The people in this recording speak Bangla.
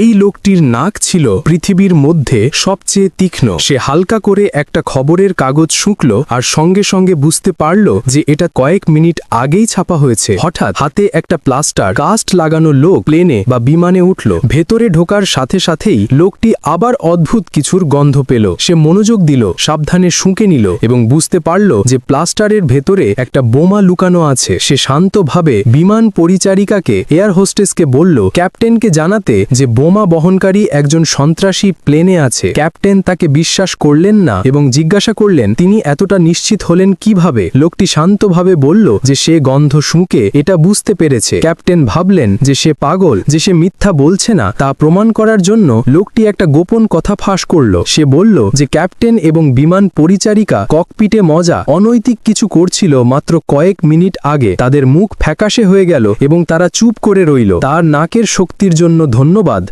এই লোকটির নাক ছিল পৃথিবীর মধ্যে সবচেয়ে তীক্ষ্ণ। সে হালকা করে একটা খবরের কাগজ শুঁকল আর সঙ্গে সঙ্গে বুঝতে পারল যে এটা কয়েক মিনিট আগেই ছাপা হয়েছে। হঠাৎ হাতে একটা প্লাস্টার কাস্ট লাগানো লোক প্লেনে বা বিমানে উঠল। ভেতরে ঢোকার সাথে সাথেই লোকটি আবার অদ্ভুত কিছুর গন্ধ পেল। সে মনোযোগ দিল, সাবধানে শুঁকে নিল এবং বুঝতে পারল যে প্লাস্টারের ভেতরে একটা বোমা লুকানো আছে। সে শান্তভাবে বিমান পরিচারিকাকে, এয়ার হোস্টেসকে বলল, ক্যাপ্টেনকে জানাতে যে বোমা বহনকারী একজন সন্ত্রাসী প্লেনে আছে। ক্যাপ্টেন তাকে বিশ্বাস করলেন না এবং জিজ্ঞাসা করলেন, তিনি এতটা নিশ্চিত হলেন কীভাবে? লোকটি শান্তভাবে বলল, যে সে গন্ধ শুঁকে, এটা বুঝতে পেরেছে। ক্যাপ্টেন ভাবলেন, যে সে পাগল, যে সে মিথ্যা বলছে না, তা প্রমাণ করার জন্য লোকটি একটা গোপন কথা ফাঁস করল। সে বলল, যে ক্যাপ্টেন এবং বিমান পরিচারিকা ককপিটে মজা, অনৈতিক কিছু করছিল মাত্র কয়েক মিনিট আগে। তাদের মুখ ফ্যাকাশে হয়ে গেল এবং তারা চুপ করে রইল। তার নাকের শক্তির জন্য ধন্যবাদ।